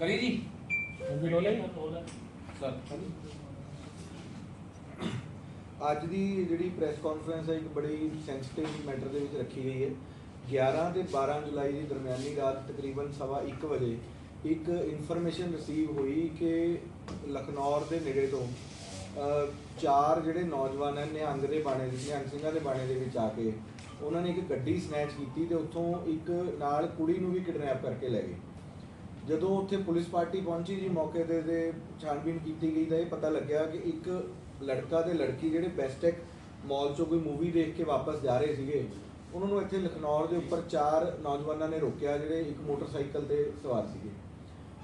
ਕਰੀ ਜੀ? ਸਰ। ਅੱਜ ਦੀ ਜਿਹੜੀ ਪ੍ਰੈਸ ਕਾਨਫਰੰਸ ਹੈ ਇੱਕ ਬੜੀ ਸੈਂਸਿਟਿਵ ਮੈਟਰ ਦੇ ਵਿੱਚ ਰੱਖੀ ਗਈ ਹੈ। 11 ਤੇ 12 ਜੁਲਾਈ ਦੀ ਦਰਮਿਆਨੀ ਰਾਤ ਤਕਰੀਬਨ ਸਵਾ 1 ਵਜੇ ਇੱਕ ਇਨਫੋਰਮੇਸ਼ਨ ਰਿਸੀਵ ਹੋਈ ਕਿ ਲਖਨੌਰ ਦੇ ਨੇੜੇ ਤੋਂ ਚਾਰ ਜਿਹੜੇ ਨੌਜਵਾਨ ਹਨ ਨਿਹੰਗ ਦੇ ਬਾਣੇ ਦੇ ਨਿਹੰਗ ਸਿੰਘਾਂ ਦੇ ਬਾਣੇ ਦੇ ਵਿੱਚ ਆ ਕੇ ਉਹਨਾਂ ਨੇ ਇੱਕ ਗੱਡੀ ਸਨੈਚ ਕੀਤੀ ਤੇ ਉੱਥੋਂ ਇੱਕ ਨਾਲ ਕੁੜੀ ਨੂੰ ਵੀ ਕਿਡਨੈਪ ਕਰਕੇ ਲੈ ਗਏ। ਜਦੋਂ ਉੱਥੇ ਪੁਲਿਸ ਪਾਰਟੀ ਪਹੁੰਚੀ ਜੀ, ਮੌਕੇ ਤੇ ਤੇ ਛਾਣਬੀਨ ਕੀਤੀ ਗਈ ਤਾਂ ਇਹ ਪਤਾ ਲੱਗਿਆ ਕਿ ਇੱਕ ਲੜਕਾ ਤੇ ਲੜਕੀ ਜਿਹੜੇ ਬੈਸਟੈਕ ਮਾਲ ਚੋਂ ਕੋਈ ਮੂਵੀ ਦੇਖ ਕੇ ਵਾਪਸ ਜਾ ਰਹੇ ਸੀਗੇ, ਉਹਨਾਂ ਨੂੰ ਇੱਥੇ ਲਖਨੌਰ ਦੇ ਉੱਪਰ ਚਾਰ ਨੌਜਵਾਨਾਂ ਨੇ ਰੋਕਿਆ ਜਿਹੜੇ ਇੱਕ ਮੋਟਰਸਾਈਕਲ ਤੇ ਸਵਾਰ ਸੀਗੇ।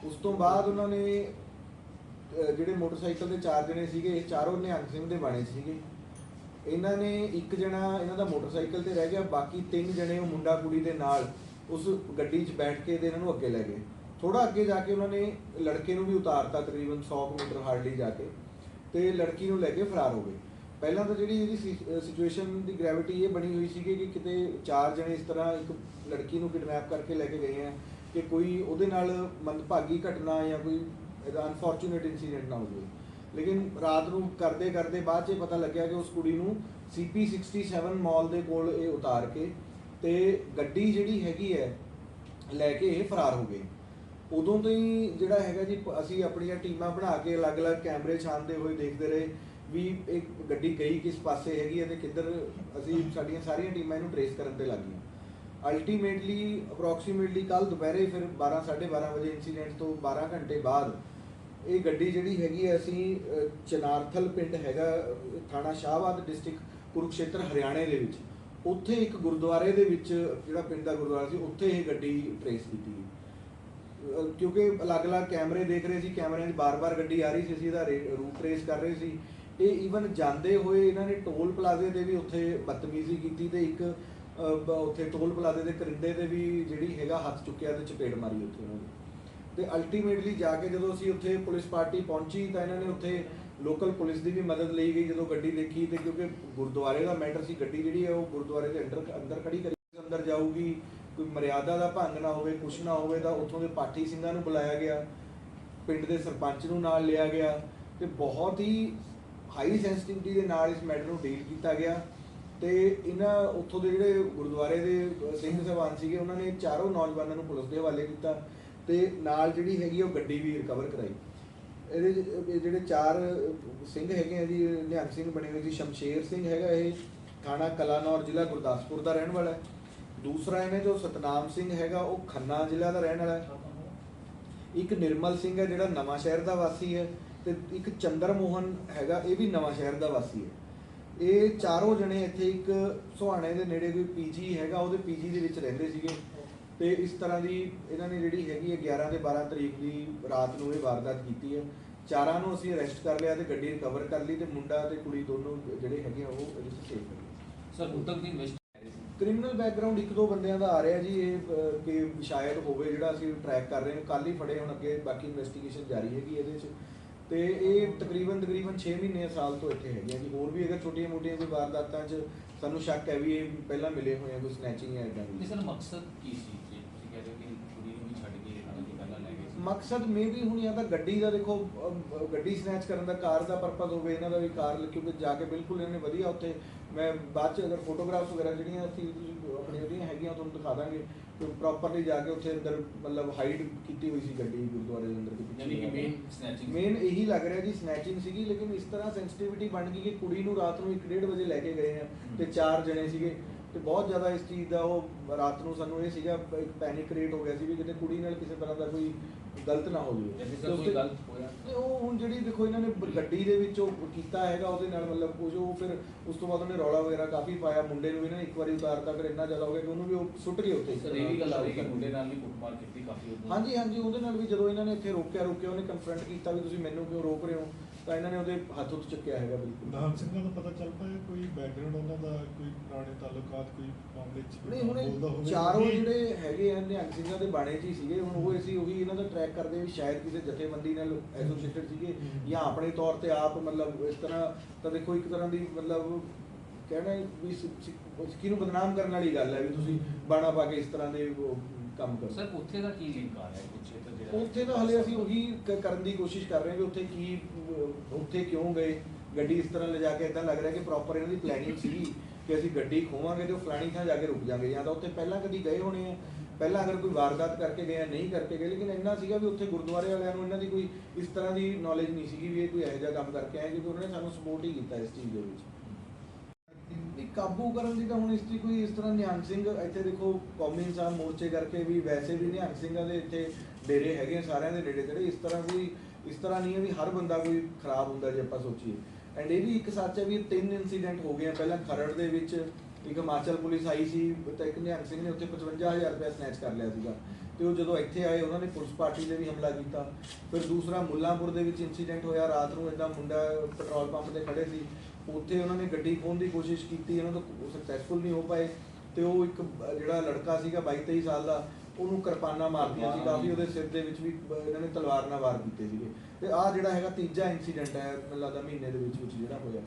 ਉਸ ਤੋਂ ਬਾਅਦ ਉਹਨਾਂ ਨੇ ਜਿਹੜੇ ਮੋਟਰਸਾਈਕਲ ਦੇ ਚਾਰ ਜਣੇ ਸੀਗੇ, ਇਹ ਚਾਰੋਂ ਨਿਹੰਗ ਸਿੰਘ ਦੇ ਬਾਣੇ ਸੀਗੇ। ਇਹਨਾਂ ਨੇ ਇੱਕ ਜਣਾ ਇਹਨਾਂ ਦਾ ਮੋਟਰਸਾਈਕਲ ਤੇ ਰਹਿ ਗਿਆ, ਬਾਕੀ ਤਿੰਨ ਜਣੇ ਉਹ ਮੁੰਡਾ ਕੁੜੀ ਦੇ ਨਾਲ ਉਸ ਗੱਡੀ 'ਚ ਬੈਠ ਕੇ ਤੇ ਇਹਨਾਂ ਨੂੰ ਅੱਗੇ ਲੈ ਗਏ। ਥੋੜਾ ਅੱਗੇ ਜਾ ਕੇ ਉਹਨਾਂ ਨੇ ਲੜਕੇ ਨੂੰ ਵੀ ਉਤਾਰਤਾ, ਤਕਰੀਬਨ 100 ਕੁ ਮੀਟਰ ਹਾਰਡਲੀ ਜਾ ਕੇ ਤੇ ਲੜਕੀ ਨੂੰ ਲੈ ਕੇ ਫਰਾਰ ਹੋ ਗਏ। ਪਹਿਲਾਂ ਤਾਂ ਜਿਹੜੀ ਇਹਦੀ ਸਿਚੁਏਸ਼ਨ ਦੀ ਗ੍ਰੈਵਿਟੀ ਇਹ ਬਣੀ ਹੋਈ ਸੀਗੀ ਕਿ ਕਿਤੇ ਚਾਰ ਜਣੇ ਇਸ ਤਰ੍ਹਾਂ ਇੱਕ ਲੜਕੀ ਨੂੰ ਕਿਡਨੈਪ ਕਰਕੇ ਲੈ ਕੇ ਗਏ ਆ ਕਿ ਕੋਈ ਉਹਦੇ ਨਾਲ ਮੰਦਭਾਗੀ ਘਟਨਾ ਜਾਂ ਕੋਈ ਇਹਦਾ ਅਨਫੋਰਚੂਨੇਟ ਇਨਸੀਡੈਂਟ ਨਾ ਹੋ ਜਾਵੇ ਲੇਕਿਨ ਰਾਤ ਨੂੰ ਕਰਦੇ ਕਰਦੇ ਬਾਅਦ 'ਚ ਇਹ ਪਤਾ ਲੱਗਿਆ ਕਿ ਉਸ ਕੁੜੀ ਨੂੰ CP 67 ਮਾਲ ਦੇ ਕੋਲ ਇਹ ਉਤਾਰ ਕੇ ਤੇ ਗੱਡੀ ਜਿਹੜੀ ਹੈਗੀ ਹੈ, ਲੈ ਕੇ ਇਹ ਫਰਾਰ ਹੋ ਗਏ। ਉਦੋਂ ਤੋਂ ਹੀ ਜਿਹੜਾ ਹੈਗਾ ਜੀ ਅਸੀਂ ਆਪਣੀਆਂ ਟੀਮਾਂ ਬਣਾ ਕੇ ਅਲੱਗ-ਅਲੱਗ ਕੈਮਰੇ ਛਾਣਦੇ ਹੋਏ ਦੇਖਦੇ ਰਹੇ ਵੀ ਇਹ ਗੱਡੀ ਗਈ ਕਿਸ ਪਾਸੇ ਹੈਗੀ ਹੈ ਤੇ ਕਿੱਧਰ ਅਸੀਂ ਸਾਡੀਆਂ ਸਾਰੀਆਂ ਟੀਮਾਂ ਇਹਨੂੰ ਟਰੇਸ ਕਰਨ ਤੇ ਲੱਗ ਗਈਆਂ। ਅਲਟੀਮੇਟਲੀ ਅਪਰੋਕਸੀਮੇਟਲੀ ਕੱਲ ਦੁਪਹਿਰੇ ਫਿਰ 12 12:30 ਵਜੇ ਇਨਸੀਡੈਂਟ ਤੋਂ 12 ਘੰਟੇ ਬਾਅਦ ਇਹ ਗੱਡੀ ਜਿਹੜੀ ਹੈਗੀ ਹੈ, ਅਸੀਂ ਚਨਾਰਥਲ ਪਿੰਡ ਹੈਗਾ, ਥਾਣਾ ਸ਼ਾਹਬਾਦ ਡਿਸਟ੍ਰਿਕਟ ਕੁਰੂਕਸ਼ੇਤਰ, ਹਰਿਆਣੇ ਦੇ ਵਿੱਚ। ਉੱਥੇ ਇੱਕ ਗੁਰਦੁਆਰੇ ਦੇ ਵਿੱਚ, ਜਿਹੜਾ ਪਿੰਡ ਦਾ ਗੁਰਦੁਆਰਾ ਸੀ, ਉੱਥੇ ਇਹ ਗੱਡੀ ਟਰੇਸ ਕੀਤੀ ਗਈ। ਕਿਉਂਕਿ ਅਲੱਗ-ਅਲੱਗ ਕੈਮਰੇ ਦੇਖ ਰਹੇ ਸੀ, ਕੈਮਰਿਆਂ 'ਚ ਬਾਰ-ਬਾਰ ਗੱਡੀ ਆ ਰਹੀ ਸੀ, ਅਸੀਂ ਇਹਦਾ ਰੂਟ ਟਰੇਸ ਕਰ ਰਹੇ ਸੀ। ਇਹ ਈਵਨ ਜਾਂਦੇ ਹੋਏ ਇਹਨਾਂ ਨੇ ਟੋਲ ਪਲਾਜ਼ੇ ਤੇ ਵੀ ਉੱਥੇ ਬਦਤਮੀਜ਼ੀ ਕੀਤੀ ਤੇ ਇੱਕ ਉੱਥੇ ਟੋਲ ਪਲਾਜ਼ੇ ਦੇ ਕਰਿੰਦੇ ਤੇ ਵੀ ਜਿਹੜੀ ਹੈਗਾ ਹੱਥ ਚੁੱਕਿਆ ਤੇ ਚਪੇੜ ਮਾਰੀ ਉੱਥੇ ਉਹਨਾਂ ਨੇ। ਤੇ ਅਲਟੀਮੇਟਲੀ ਜਾ ਕੇ ਜਦੋਂ ਅਸੀਂ ਉੱਥੇ ਪੁਲਿਸ ਪਾਰਟੀ ਪਹੁੰਚੀ ਤਾਂ ਇਹਨਾਂ ਨੇ ਉੱਥੇ ਲੋਕਲ ਪੁਲਿਸ ਦੀ ਵੀ ਮਦਦ ਲਈ ਗਈ, ਜਦੋਂ ਗੱਡੀ ਦੇਖੀ ਤੇ ਕਿਉਂਕਿ ਗੁਰਦੁਆਰੇ ਦਾ ਮੈਟਰ ਸੀ, ਗੱਡੀ ਜਿਹੜੀ ਹੈ ਉਹ ਗੁਰਦੁਆਰੇ ਦੇ ਅੰਦਰ ਅੰਦਰ ਖੜੀ ਕਰੀ, ਅੰਦਰ ਜਾਊਗੀ ਕੋਈ ਮਰਿਆਦਾ ਦਾ ਭੰਗ ਨਾ ਹੋਵੇ, ਕੁਛ ਨਾ ਹੋਵੇ ਤਾਂ ਉੱਥੋਂ ਦੇ ਪਾਠੀ ਸਿੰਘਾਂ ਨੂੰ ਬੁਲਾਇਆ ਗਿਆ। ਪਿੰਡ ਦੇ ਸਰਪੰਚ ਨੂੰ ਨਾਲ ਲਿਆ ਗਿਆ ਤੇ ਬਹੁਤ ਹੀ ਹਾਈ ਸੈਂਸਿਟਿਵਿਟੀ ਦੇ ਨਾਲ ਇਸ ਮੈਟਰ ਨੂੰ ਡੀਲ ਕੀਤਾ ਗਿਆ ਤੇ ਇਹਨਾਂ ਉੱਥੋਂ ਦੇ ਜਿਹੜੇ ਗੁਰਦੁਆਰੇ ਦੇ ਸਿੰਘ ਸਭਾਨ ਸੀਗੇ, ਉਹਨਾਂ ਨੇ ਚਾਰੋਂ ਨੌਜਵਾਨਾਂ ਨੂੰ ਪੁਲਿਸ ਦੇ ਹਵਾਲੇ ਕੀਤਾ ਤੇ ਨਾਲ ਜਿਹੜੀ ਹੈਗੀ ਉਹ ਗੱਡੀ ਵੀ ਰਿਕਵਰ ਕਰਾਈ। ਇਹਦੇ ਜਿਹੜੇ ਚਾਰ ਸਿੰਘ ਹੈਗੇ ਆ ਜੀ ਨਿਹੰਗ ਸਿੰਘ ਬਣੇ ਹੋਏ ਜੀ ਸ਼ਮਸ਼ੇਰ ਸਿੰਘ ਹੈਗਾ ਇਹ, ਥਾਣਾ ਕਲਾਨੌਰ ਜ਼ਿਲ੍ਹਾ ਗੁਰਦਾਸਪੁਰ ਦਾ ਰਹਿਣ ਵਾਲਾ ਹੈ। ਦੂਸਰਾ ਇਹਨੇ ਜੋ ਸਤਨਾਮ ਸਿੰਘ ਹੈਗਾ, ਉਹ ਖੰਨਾ ਜ਼ਿਲ੍ਹਾ ਦਾ ਰਹਿਣ ਵਾਲਾ ਹੈ। ਇੱਕ ਨਿਰਮਲ ਸਿੰਘ ਹੈ ਜਿਹੜਾ ਨਵਾਂ ਸ਼ਹਿਰ ਦਾ ਵਾਸੀ ਹੈ ਤੇ ਇੱਕ ਚੰਦਰ ਮੋਹਨ ਹੈਗਾ, ਇਹ ਵੀ ਨਵਾਂ ਸ਼ਹਿਰ ਦਾ ਵਾਸੀ ਹੈ। ਇਹ ਚਾਰੋਂ ਜਣੇ ਇੱਥੇ ਇੱਕ ਸੁਹਾਣੇ ਦੇ ਨੇੜੇ ਕੋਈ ਪੀਜੀ ਹੈਗਾ, ਉਹਦੇ ਪੀਜੀ ਦੇ ਵਿੱਚ ਰਹਿੰਦੇ ਸੀਗੇ। ਤੇ ਇਸ ਤਰ੍ਹਾਂ ਦੀ ਇਹਨਾਂ ਨੇ ਜਿਹੜੀ ਹੈਗੀ ਹੈ 11 ਤੇ 12 ਤਰੀਕ ਦੀ ਰਾਤ ਨੂੰ ਇਹ ਵਾਰਦਾਤ ਕੀਤੀ ਹੈ। ਚਾਰਾਂ ਨੂੰ ਅਸੀਂ ਅਰੈਸਟ ਕਰ ਲਿਆ ਤੇ ਗੱਡੀ ਰਿਕਵਰ ਕਰ ਲਈ ਤੇ ਮੁੰਡਾ ਤੇ ਕੁੜੀ ਦੋਨੋਂ ਜਿਹੜੇ ਹੈਗੇ ਆ ਉਹ ਇਹਦੇ ਚ ਸੇਫ ਕਰ ਸਰ, ਹੁਣ ਤੱਕ ਦੀ ਕ੍ਰਿਮੀਨਲ ਬੈਕਗ੍ਰਾਉਂਡ ਇੱਕ ਦੋ ਬੰਦਿਆਂ ਦਾ ਆ ਰਿਹਾ ਜੀ ਇਹ ਅਹ, ਕਿ ਸ਼ਾਇਦ ਹੋਵੇ ਜਿਹੜਾ ਅਸੀਂ ਟਰੈਕ ਕਰ ਰਹੇ ਹਾਂ। ਕੱਲ ਹੀ ਫੜੇ ਹੁਣ ਅੱਗੇ ਬਾਕੀ ਇਨਵੈਸਟੀਗੇਸ਼ਨ ਜਾਰੀ ਹੈਗੀ ਇਹਦੇ 'ਚ। ਤੇ ਇਹ ਤਕਰੀਬਨ ਤਕਰੀਬਨ 6 ਮਹੀਨੇ ਸਾਲ ਤੋਂ ਇੱਥੇ ਹੈਗੇ ਆ ਜੀ। ਹੋਰ ਵੀ ਅਗਰ ਛੋਟੀਆਂ ਮੋਟੀਆਂ ਕੋਈ ਵਾਰਦਾਤਾਂ 'ਚ ਸਾਨੂੰ ਸ਼ੱਕ ਹੈ ਵੀ ਇਹ ਪਹਿਲਾਂ ਮਿਲੇ ਹੋਏ ਆ ਕੋਈ ਸਨੈਚਿੰਗ ਜਾਂ ਇਦਾਂ ਦੀ। ਇਸ ਦਾ ਮਕਸਦ ਕੀ ਸੀ ਜੀ ਤੁਸੀਂ ਕਹਿ ਰਹੇ ਹੋ ਕਿ ਕੁੜੀ ਨੂੰ ਵੀ ਛੱਡ ਕੇ ਇਹਨਾਂ ਦੀ ਪਹਿਲਾਂ ਲੈ ਗਏ ਸੀ ਮਕਸਦ ਮੇ ਵੀ ਹੁਣ ਜਾਂ ਤਾਂ ਗੱਡੀ ਦਾ ਦੇਖੋ ਗੱਡੀ ਸਨੈਚ ਕਰਨ ਦਾ ਕਾਰ ਦਾ ਪਰਪਸ ਹੋਵੇ ਇਹਨਾਂ ਦਾ ਵੀ ਕਾਰ ਕਿਉਂਕਿ ਜਾ ਕੇ ਬਿਲਕੁਲ ਇਹਨਾਂ ਨੇ ਵਧੀਆ ਉੱਥੇ ਮੈਂ ਬਾਅਦ ਚ ਅਗਰ ਫੋਟੋਗ੍ਰਾਫਸ ਵਗੈਰਾ ਜਿਹੜੀਆਂ ਅਸੀਂ ਤੁਸੀਂ ਆਪਣੀ ਉਹਦੀਆਂ ਹੈਗੀਆਂ ਤੁਹਾਨੂੰ ਦਿਖਾ ਦਾਂਗੇ ਪ੍ਰੋਪਰਲੀ ਜਾ ਕੇ ਉੱਥੇ ਅੰਦਰ ਮਤਲਬ ਹਾਈਡ ਕੀਤੀ ਹੋਈ ਸੀ ਗੱਡੀ ਗੁਰਦੁਆਰੇ ਦੇ ਅੰਦਰ ਦੇ ਯਾਨੀ ਕਿ ਮੇਨ ਸਨੈਚਿੰਗ ਮੇਨ ਇਹੀ ਲੱਗ ਰਿਹਾ ਜੀ ਸਨੈਚਿੰਗ ਸੀਗੀ ਲੇਕਿਨ ਇਸ ਤਰ੍ਹਾਂ ਸੈਂਸਿਟੀਵਿਟੀ ਬਣ ਗਈ ਕਿ ਕੁੜੀ ਨੂੰ ਰਾਤ ਨੂੰ 1:30 ਵਜੇ ਲੈ ਕੇ ਗਏ ਆ ਤੇ ਚਾਰ ਜਣੇ ਸੀਗੇ। ਤੇ ਬਹੁਤ ਜ਼ਿਆਦਾ ਇਸ ਚੀਜ਼ ਦਾ ਉਹ ਰਾਤ ਨੂੰ ਸਾਨੂੰ ਇਹ ਸੀਗਾ ਇੱਕ ਪੈਨਿਕ ਕ੍ਰੀਏਟ ਹੋ ਗਿਆ ਸੀ ਵੀ ਕਿਤੇ ਕੁੜੀ ਨਾਲ ਕਿਸੇ ਤਰ੍ਹਾਂ ਦਾ ਕੋਈ ਗਲਤ ਨਾ ਹੋ ਜਾਵੇ। ਜੇ ਸਰ ਕੋਈ ਗਲਤ ਹੋਇਆ। ਤੇ ਉਹ ਹੁਣ ਜਿਹੜੀ ਦੇਖੋ ਇਹਨਾਂ ਨੇ ਗੱਡੀ ਦੇ ਵਿੱਚ ਉਹ ਕੀਤਾ ਹੈਗਾ ਉਹਦੇ ਨਾਲ ਮਤਲਬ ਕੁਝ ਉਹ ਫਿਰ ਉਸ ਤੋਂ ਬਾਅਦ ਉਹਨੇ ਰੌਲਾ ਵਗੈਰਾ ਕਾਫੀ ਪਾਇਆ ਮੁੰਡੇ ਨੂੰ ਇਹਨਾਂ ਨੇ ਇੱਕ ਵਾਰੀ ਉਤਾਰਤਾ ਫਿਰ ਇੰਨਾ ਜ਼ਿਆਦਾ ਹੋ ਗਿਆ ਕਿ ਉਹਨੂੰ ਵੀ ਉਹ ਸੁੱਟ ਗਏ ਉੱਥੇ। ਸਰ ਇਹ ਵੀ ਗੱਲ ਆ ਰਹੀ ਕਿ ਮੁੰਡੇ ਨਾਲ ਵੀ ਕੁੱਟਮਾਰ ਕੀਤੀ ਕਾਫੀ ਉਹਨੂੰ। ਹਾਂਜੀ ਹਾਂਜੀ ਉਹਦੇ ਨਾਲ ਵੀ ਜਦੋਂ ਇਹਨਾਂ ਨੇ ਇੱਥੇ ਰੋਕਿਆ ਰੋਕਿਆ ਉਹਨੇ ਕਨਫਰੰਟ ਕੀਤਾ ਵੀ ਤੁਸੀਂ ਮੈਨੂੰ ਕਿਉਂ ਰੋਕ ਰਹੇ ਹੋ? ਤਾਂ ਇਹਨਾਂ ਨੇ ਉਹਦੇ ਹੱਥ ਉੱਤੇ ਚੱਕਿਆ ਹੈਗਾ ਬਿਲਕੁਲ। ਨਾਮ ਸਿੰਘਾਂ ਦਾ ਪਤਾ ਚੱਲ ਪਾਇਆ ਕੋਈ ਬੈਕਗ੍ਰਾਉਂਡ ਉਹਨਾਂ ਦਾ ਕੋਈ ਪੁਰਾਣੇ ਤਾਲੁਕਾਤ ਕੋਈ ਮਾਮਲੇ ਚ ਨਹੀਂ ਬੋਲਦਾ ਹੁਣ ਹੋਵੇ ਚਾਰੋਂ ਕਿਉਂਕਿ ਜਿਹੜੇ ਹੈਗੇ ਆ ਨਿਹੰਗ ਸਿੰਘਾਂ ਦੇ ਬਾਣੇ 'ਚ ਹੀ ਸੀਗੇ ਹੁਣ ਉਹ ਅਸੀਂ ਉਹੀ ਇਹਨਾਂ ਦਾ ਟਰੈਕ ਕਰਦੇ ਵੀ ਸ਼ਾਇਦ ਕਿਸੇ ਜਥੇਬੰਦੀ ਨਾਲ ਐਸੋਸੀਏਟਡ ਸੀਗੇ ਹਮ। ਜਾਂ ਆਪਣੇ ਤੌਰ ਤੇ ਆਪ ਮਤਲਬ ਇਸ ਤਰ੍ਹਾਂ ਤਾਂ ਦੇਖੋ ਇੱਕ ਤਰ੍ਹਾਂ ਦੀ ਮਤਲਬ ਕਹਿਣਾ ਵੀ ਸਿ- ਸਿ- ਸਿੱਖੀ ਨੂੰ ਬਦਨਾਮ ਕਰਨ ਵਾਲੀ ਗੱਲ ਹੈ ਵੀ ਤੁਸੀਂ ਬਾਣਾ ਪਾ ਕੇ ਇਸ ਤਰ੍ਹਾਂ ਦੇ ਉਹ ਕੰਮ ਕਰੋ। ਸਰ ਉੱਥੇ ਦਾ ਕੀ ਲਿੰਕ ਆ ਰਿਹਾ ਕੁਛ ਤਾਂ ਜਿਹੜਾ ਉੱਥੇ ਤਾਂ ਹਲੇ ਅਸੀਂ ਉਹੀ ਕ- ਕਰਨ ਦੀ ਕੋਸ਼ਿਸ਼ ਕਰ ਰਹੇ ਹਾਂ ਕਿ ਉੱਥੇ ਕੀ ਅਹ, ਉੱਥੇ ਕਿਉਂ ਗਏ? ਗੱਡੀ ਇਸ ਤਰ੍ਹਾਂ ਲਿਜਾ ਕੇ ਇਦਾਂ ਲੱਗ ਰਿਹਾ ਕਿ ਪ੍ਰੋਪਰ ਇਹਨਾਂ ਦੀ ਪਲੈਨਿੰਗ ਸੀਗੀ। ਕਿ ਅਸੀਂ ਗੱਡੀ ਖੋਵਾਂਗੇ ਤੇ ਉਹ ਫਲਾਣੀ ਥਾਂ ਜਾ ਕੇ ਰੁਕ ਜਾਾਂਗੇ ਜਾਂ ਤਾਂ ਉੱਥੇ ਪਹਿਲਾਂ ਕਦੀ ਗਏ ਹੋਣੇ ਆ। ਪਹਿਲਾਂ ਅਗਰ ਕੋਈ ਵਾਰਦਾਤ ਕਰਕੇ ਗਏ ਨਹੀਂ ਕਰਕੇ ਗਏ, ਲੇਕਿਨ ਇੰਨਾ ਸੀਗਾ ਵੀ ਉੱਥੇ ਗੁਰਦੁਆਰੇ ਵਾਲਿਆਂ ਨੂੰ ਇਹਨਾਂ ਦੀ ਕੋਈ ਇਸ ਤਰ੍ਹਾਂ ਦੀ ਨੌਲੇਜ ਨਹੀਂ ਸੀਗੀ ਵੀ ਇਹ ਕੋਈ ਇਹੋ ਜਿਹਾ ਕੰਮ ਕਰਕੇ ਆਏ, ਕਿਉਂਕਿ ਉਹਨਾਂ ਨੇ ਸਾਨੂੰ ਸਪੋਰਟ ਹੀ ਕੀਤਾ ਇਸ ਚੀਜ਼ ਦੇ ਵਿੱਚ। ਨਹੀਂ ਕਾਬੂ ਕਰਨ ਦੀ ਤਾਂ ਹੁਣ ਇਸ ਦੀ ਕੋਈ ਇਸ ਤਰ੍ਹਾਂ ਨਿਹੰਗ ਸਿੰਘ, ਇੱਥੇ ਦੇਖੋ ਕੌਮੀ ਇਨਸਾਨ ਮੋਰਚੇ ਕਰਕੇ ਵੀ ਵੈਸੇ ਵੀ ਨਿਹੰਗ ਸਿੰਘਾਂ ਦੇ ਇੱਥੇ ਡੇਰੇ ਹੈਗੇ ਆ, ਸਾਰਿਆਂ ਦੇ ਡੇਰੇ ਤੇੜੇ ਇਸ ਤਰ੍ਹਾਂ ਵੀ ਇਸ ਤਰ੍ਹਾਂ ਨਹੀਂ ਹੈ ਵੀ ਹਰ ਬੰਦਾ ਕੋਈ ਖਰਾਬ ਹੁੰਦਾ ਜੇ ਆਪਾਂ ਸੋਚੀਏ। ਐਂਡ ਇਹ ਵੀ ਇੱਕ ਸੱਚ ਹੈ ਵੀ ਤਿੰਨ ਇਨਸੀਡੈਂਟ ਹੋ ਗਏ ਆ। ਪਹਿਲਾਂ ਖਰੜ ਦੇ ਵਿੱਚ ਇੱਕ ਹਿਮਾਚਲ ਪੁਲਿਸ ਆਈ ਸੀ ਤਾਂ ਇੱਕ ਨਿਹੰਗ ਸਿੰਘ ਨੇ ਉੱਥੇ 55000 ਰੁਪਏ ਸਨੈਚ ਕਰ ਲਿਆ ਸੀਗਾ। ਤੇ ਉਹ ਜਦੋਂ ਇੱਥੇ ਆਏ, ਉਹਨਾਂ ਨੇ ਪੁਲਿਸ ਪਾਰਟੀ ਤੇ ਵੀ ਹਮਲਾ ਕੀਤਾ। ਫਿਰ ਦੂਸਰਾ ਮੁੱਲਾਂਪੁਰ ਦੇ ਵਿੱਚ ਇਨਸੀਡੈਂਟ ਹੋਇਆ। ਰਾਤ ਨੂੰ ਇਦਾਂ ਮੁੰਡਾ ਪੈਟਰੋਲ ਪੰਪ ਤੇ ਖੜੇ ਸੀ। ਉੱਥੇ ਉਹਨਾਂ ਨੇ ਗੱਡੀ ਖੋਹਣ ਦੀ ਕੋਸ਼ਿਸ਼ ਕੀਤੀ। ਉਹਨਾਂ ਤੋਂ ਸਕਸੈਸਫੁਲ ਨਹੀਂ ਹੋ ਪਾਏ। ਤੇ ਉਹ ਇੱਕ ਜਿਹੜਾ ਲੜਕਾ ਸੀਗਾ 22 23 ਸਾਲ ਦਾ ਉਹਨੂੰ ਕਿਰਪਾਨਾਂ ਮਾਰਦੀਆਂ ਸੀ ਕਾਫੀ ਉਹਦੇ ਸਿਰ ਦੇ ਵਿੱਚ ਵੀ ਇਹਨਾਂ ਨੇ ਤਲਵਾਰ ਨਾਲ ਵਾਰ ਕੀਤੇ ਸੀਗੇ। ਤੇ ਆਹ ਜਿਹੜਾ ਹੈਗਾ ਤੀਜਾ ਇਨਸੀਡੈਂਟ ਹੈ ਮੈਨੂੰ ਲੱਗਦਾ ਮਹੀਨੇ ਦੇ ਵਿੱਚ ਵਿੱਚ ਜਿਹੜਾ ਹੋਇਆ।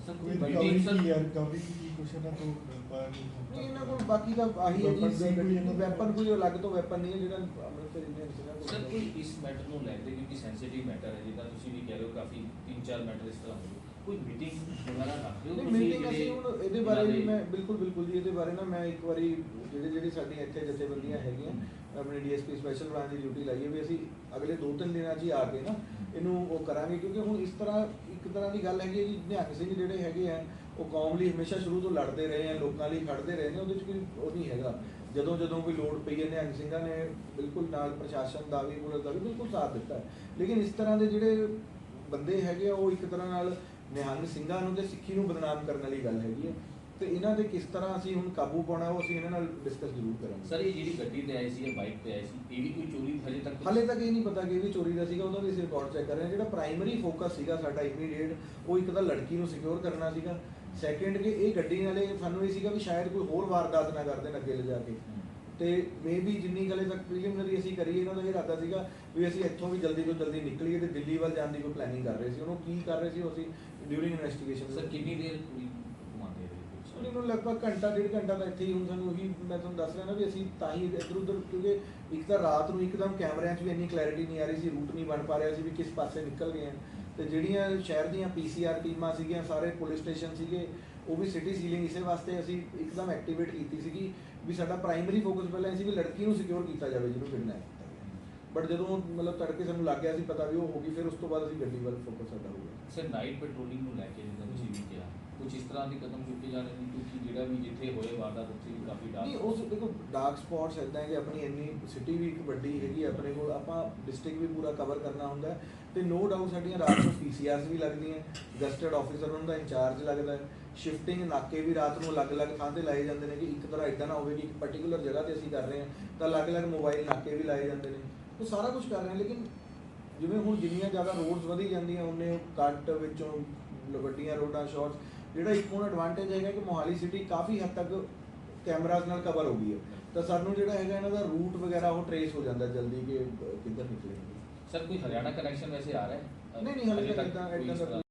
ਇਹਨਾਂ ਕੋਲ ਬਾਕੀ ਤਾਂ ਆਹੀ ਹੈ ਜੀ ਦਾ ਦਾ- ਵੈਪਨ ਕੋਈ ਅਲੱਗ ਤੋਂ ਵੈਪਨ ਨਹੀਂ ਹੈ ਜਿਹੜਾ ਅੰਮ੍ਰਿਤਸਰ ਇੰਡੀਅਨ ਸਰ ਕੋਈ ਇਸ ਮੈਟਰ ਨੂੰ ਲੈ ਕੇ ਕਿਉਂਕਿ ਸੈਂਸਿਟਿਵ ਮੈਟਰ ਹੈ ਜਿੱਦਾਂ ਤੁਸੀਂ ਵੀ ਕਹਿ ਰਹੇ ਹੋ ਕਾਫੀ ਤਿੰਨ ਚਾਰ ਮੈਟਰ ਇਸ ਤਰ੍ਹਾਂ ਹੋਏ। ਕੋਈ ਮੀਟਿੰਗ ਵਗੈਰਾ ਰੱਖ ਰਹੇ ਹੋ ਨਹੀਂ ਤੁਸੀਂ ਮੀਟਿੰਗ ਜਿਹੜੇ ਅਸੀਂ ਹੁਣ ਇਹਦੇ ਬਾਰੇ ਵੀ ਮੈਂ ਬਿਲਕੁਲ ਬਿਲਕੁਲ ਜੀ ਇਹਦੇ ਬਾਰੇ ਨਾ ਮੈਂ ਇੱਕ ਵਾਰੀ ਜਿਹੜੇ ਜਿਹੜੇ ਸਾਡੀ ਇੱਥੇ ਜਥੇਬੰਦੀਆਂ ਹੈਗੀਆਂ ਆਪਣੇ ਡੀਐਸਪੀ ਸਪੈਸ਼ਲ ਬ੍ਰਾਂਚ ਦੀ ਡਿਊਟੀ ਲਾਈਏ ਵੀ ਅਸੀਂ ਅਗਲੇ 2-3 ਦਿਨਾਂ 'ਚ ਹੀ ਆ ਕੇ ਨਾ ਇਹਨੂੰ ਉਹ ਕਰਾਂਗੇ ਕਿਉਂਕਿ ਹੁਣ ਇਸ ਤਰ੍ਹਾਂ ਇੱਕ ਤਰ੍ਹਾਂ ਦੀ ਗੱਲ ਹੈਗੀ ਹੈ ਜੀ ਨਿਹੰਗ ਸਿੰਘ ਜਿਹੜੇ ਹੈਗੇ ਆ ਉਹ ਕੌਮ ਲਈ ਹਮੇਸ਼ਾ ਸ਼ੁਰੂ ਤੋਂ ਲੜਦੇ ਰਹੇ ਆ ਲੋਕਾਂ ਲਈ ਖੜਦੇ ਰਹੇ ਨੇ ਉਹਦੇ 'ਚ ਕੋਈ ਉਹ ਨਹੀਂ ਹੈਗਾ ਜਦੋਂ ਜਦੋਂ ਕੋਈ ਲੋੜ ਪਈ ਹੈ ਨਿਹੰਗ ਸਿੰਘਾਂ ਨੇ ਬਿਲਕੁਲ ਨਾਲ ਪ੍ਰਸ਼ਾਸਨ ਦਾ ਵੀ ਪੁਲਿਸ ਦਾ ਵੀ ਬਿਲਕੁਲ ਸਾਥ ਦਿੱਤਾ ਹੈ। ਲੇਕਿਨ ਇਸ ਤਰ੍ਹਾਂ ਦੇ ਜਿਹੜੇ ਬੰਦੇ ਹੈਗੇ ਆ ਉਹ ਇੱਕ ਤਰ੍ਹਾਂ ਨਾਲ ਨਿਹੰਗ ਸਿੰਘਾਂ ਨੂੰ ਤੇ ਸਿੱਖੀ ਨੂੰ ਬਦਨਾਮ ਕਰਨ ਵਾਲੀ ਗੱਲ ਹੈਗੀ ਹੈ। ਤੇ ਇਹਨਾਂ ਦੇ ਕਿਸ ਤਰ੍ਹਾਂ ਅਸੀਂ ਹੁਣ ਕਾਬੂ ਪਾਉਣਾ ਉਹ ਅਸੀਂ ਇਹਨਾਂ ਨਾਲ ਡਿਸਕਸ ਜ਼ਰੂਰ ਕਰਾਂਗੇ। ਸਰ ਇਹ ਜਿਹੜੀ ਗੱਡੀ ਤੇ ਆਈ ਸੀ ਜਾਂ ਬਾਈਕ ਤੇ ਆਈ ਸੀ ਇਹ ਵੀ ਕੋਈ ਚੋਰੀ ਹਜੇ ਤੱਕ? ਹਾਲੇ ਤੱਕ ਇਹ ਨਹੀਂ ਪਤਾ ਕਿ ਇਹ ਵੀ ਚੋਰੀ ਦਾ ਸੀਗਾ ਉਹਦਾ ਵੀ ਅਸੀਂ ਰਿਕਾਰਡ ਚੈੱਕ ਕਰ ਰਹੇ ਹਾਂ। ਜਿਹੜਾ ਪ੍ਰਾਇਮਰੀ ਫੋਕਸ ਸੀਗਾ ਸਾਡਾ ਇਮੀਡੀਏਟ ਉਹ ਇੱਕ ਤਾਂ ਲੜਕੀ ਨੂੰ ਸਿਕਿਉਰ ਕਰਨਾ ਸੀਗਾ। ਸੈਕੰਡ ਕਿ ਇਹ ਗੱਡੀ ਨਾਲੇ ਸਾਨੂੰ ਇਹ ਸੀਗਾ ਵੀ ਸ਼ਾਇਦ ਕੋਈ ਹੋਰ ਵਾਰਦਾਤ ਨਾ ਕਰ ਦੇਣ ਅੱਗੇ ਲਿਜਾ ਕੇ। ਤੇ ਮੇਬੀ ਜਿੰਨੀ ਗਲੇ ਤੱਕ ਪ੍ਰੀਲਿਮਿਨਰੀ ਅਸੀਂ ਕਰੀਏ ਇਹਨਾਂ ਦਾ ਇਹ ਇਰਾਦਾ ਸੀਗਾ ਵੀ ਅਸੀਂ ਇੱਥੋਂ ਵੀ ਜਲਦੀ ਤੋਂ ਜਲਦੀ ਨਿਕਲੀਏ ਤੇ ਦਿੱਲੀ ਵੱਲ ਜਾਣ ਦੀ ਕੋਈ ਪਲੈਨਿੰਗ ਕਰ ਰਹੇ ਸੀ। ਉਹਨੂੰ ਕੀ ਕਰ ਰਹੇ ਸੀ ਉਹ ਅਸੀਂ ਡਿਊਰਿੰਗ ਇਨਵੈਸਟੀਗੇਸ਼ਨ ਸਰ ਕਿੰਨੀ ਦੇਰ ਕੁੜੀ ਘੁਮਾਉਂਦੇ ਰਹੇ ਉਹਨੇ ਨੂੰ ਲਗਭਗ ਘੰਟਾ ਡੇਢ ਘੰਟਾ ਤਾਂ ਇੱਥੇ ਹੀ ਹੁਣ ਸਾਨੂੰ ਉਹੀ ਮੈਂ ਤੁਹਾਨੂੰ ਦੱਸ ਰਿਹਾ ਨਾ ਵੀ ਅਸੀਂ ਤਾਂ ਹੀ ਇੱਧਰ ਉੱਧਰ ਕਿਉਂਕਿ ਇੱਕ ਤਾਂ ਰਾਤ ਨੂੰ ਇੱਕਦਮ ਕੈਮਰਿਆਂ 'ਚ ਵੀ ਇੰਨੀ ਕਲੈਰਿਟੀ ਨਹੀਂ ਆ ਰਹੀ ਸੀ ਰੂਟ ਨਹੀਂ ਬਣ ਪਾ ਰਿਹਾ ਸੀ ਵੀ ਕਿਸ ਪਾਸੇ ਨਿਕਲ ਗਏ ਆ। ਤੇ ਜਿਹੜੀਆਂ ਸ਼ਹਿਰ ਦੀਆਂ ਪੀਸੀਆਰ ਟੀਮਾਂ ਸੀਗੀਆਂ ਸਾਰੇ ਪੁਲਿਸ ਸਟੇਸ਼ਨ ਸੀਗੇ ਉਹ ਵੀ ਸਿਟੀ ਸੀਲਿੰਗ ਇਸੇ ਵਾਸਤੇ ਅਸੀਂ ਇੱਕਦਮ ਐਕਟੀਵੇਟ ਕੀਤੀ ਸੀਗੀ ਵੀ ਸਾਡਾ ਪ੍ਰਾਇਮਰੀ ਫੋਕਸ ਪਹਿਲਾਂ ਇਹ ਸੀ ਵੀ ਲੜਕੀ ਨੂੰ ਸਿਕਿਉਰ ਕੀਤਾ ਜਾਵੇ ਜਿਹਨੂੰ ਕਿਡਨੈਪ ਕੀਤਾ ਬਟ ਜਦੋਂ ਮਤਲਬ ਤੜਕੇ ਸਾਨੂੰ ਲੱਗ ਗਿਆ ਸੀ ਪਤਾ ਵੀ ਉਹ ਹੋ ਗਈ ਫਿਰ ਉਸ ਤੋਂ ਬਾਅਦ ਅਸੀਂ ਗੱਡੀ ਵੱਲ ਫੋਕਸ ਸਾਡਾ ਹੋ ਗਿਆ। ਸਰ ਨਾਈਟ ਪੈਟਰੋਲਿੰਗ ਨੂੰ ਲੈ ਕੇ ਜਿੱਦਾਂ ਤੁਸੀਂ ਵੀ ਕਿਹਾ ਕੁਝ ਇਸ ਤਰ੍ਹਾਂ ਦੇ ਕਦਮ ਚੁੱਕੇ ਜਾ ਰਹੇ ਨੇ? ਕਿਉਂਕਿ ਜਿਹੜਾ ਵੀ ਜਿੱਥੇ ਹੋਏ ਵਾਰਦਾਤ ਉੱਥੇ ਵੀ ਕਾਫੀ ਡਰ ਨਹੀਂ ਉਸ ਦੇਖੋ ਡਾਰਕ ਸਪੌਟਸ ਇਦਾਂ ਹੈ ਕਿ ਆਪਣੀ ਇੰਨੀ ਸਿਟੀ ਵੀ ਇੱਕ ਵੱਡੀ ਹੈਗੀ ਆਪਣੇ ਕੋਲ ਆਪਾਂ ਡਿਸਟ੍ਰਿਕਟ ਵੀ ਪੂਰਾ ਕਵਰ ਕਰਨਾ ਹੁੰਦਾ ਤੇ ਨੋ ਡਾਊਟ ਸਾਡੀਆਂ ਰਾਤ ਨੂੰ ਪੀਸੀਆਰਸ ਵੀ ਲੱਗਦੀਆਂ ਗਸਟਡ ਆਫੀਸਰ ਉਹਨਾਂ ਦਾ ਇੰਚਾਰਜ ਲੱਗਦਾ ਹੈ। ਸ਼ਿਫਟਿੰਗ ਨਾਕੇ ਵੀ ਰਾਤ ਨੂੰ ਅਲੱਗ-ਅਲੱਗ ਥਾਂ ਤੇ ਲਾਏ ਜਾਂਦੇ ਨੇ ਕਿ ਇੱਕ ਤਰ੍ਹਾਂ ਇਦਾਂ ਨਾ ਹੋਵੇ ਕਿ ਇੱਕ ਪਾਰਟਿਕੂਲਰ ਜਗ੍ਹਾ ਤੇ ਅਸੀਂ ਕਰ ਰਹੇ ਹਾਂ ਤਾਂ ਅਲੱਗ-ਅਲੱਗ ਮੋਬਾਈਲ ਨਾਕੇ ਵੀ ਲਾਏ ਜਾਂਦੇ ਨੇ। ਉਹ ਸਾਰਾ ਕੁਝ ਕਰ ਰਹੇ ਹਾਂ ਲੇਕਿਨ ਜਿਵੇਂ ਹੁਣ ਜਿੰਨੀਆਂ ਜ਼ਿਆਦਾ ਰੋਡਸ ਵਧੀ ਜਾਂਦੀਆਂ ਉਹਨੇ ਕੱਟ ਵਿੱਚੋਂ ਵੱਡੀਆਂ ਰੋਡਾਂ ਸ਼ਾਰਟਸ ਜਿਹੜਾ ਇੱਕ ਹੁਣ ਐਡਵਾਂਟੇਜ ਹੈਗਾ ਕਿ ਮੋਹਾਲੀ ਸਿਟੀ ਕਾਫੀ ਹੱਦ ਤੱਕ ਕੈਮਰਾਜ਼ ਨਾਲ ਕਵਰ ਹੋ ਗਈ ਹੈ। ਤਾਂ ਸਾਨੂੰ ਜਿਹੜਾ ਹੈਗਾ ਇਹਨਾਂ ਦਾ ਰੂਟ ਵਗੈਰਾ ਉਹ ਟਰੇਸ ਹੋ ਜਾਂਦਾ ਜਲਦੀ ਕਿ ਕਿੱਧਰ ਨਿਕਲੇਗੀ। ਸਰ ਕੋਈ ਹਰਿਆਣਾ ਕਨੈਕਸ਼ਨ ਵੈਸੇ ਆ ਰਿਹਾ ਹੈ? ਨਹੀਂ ਨਹੀਂ ਹਾਲੇ ਤੱਕ ਇਦਾਂ ਇਦਾਂ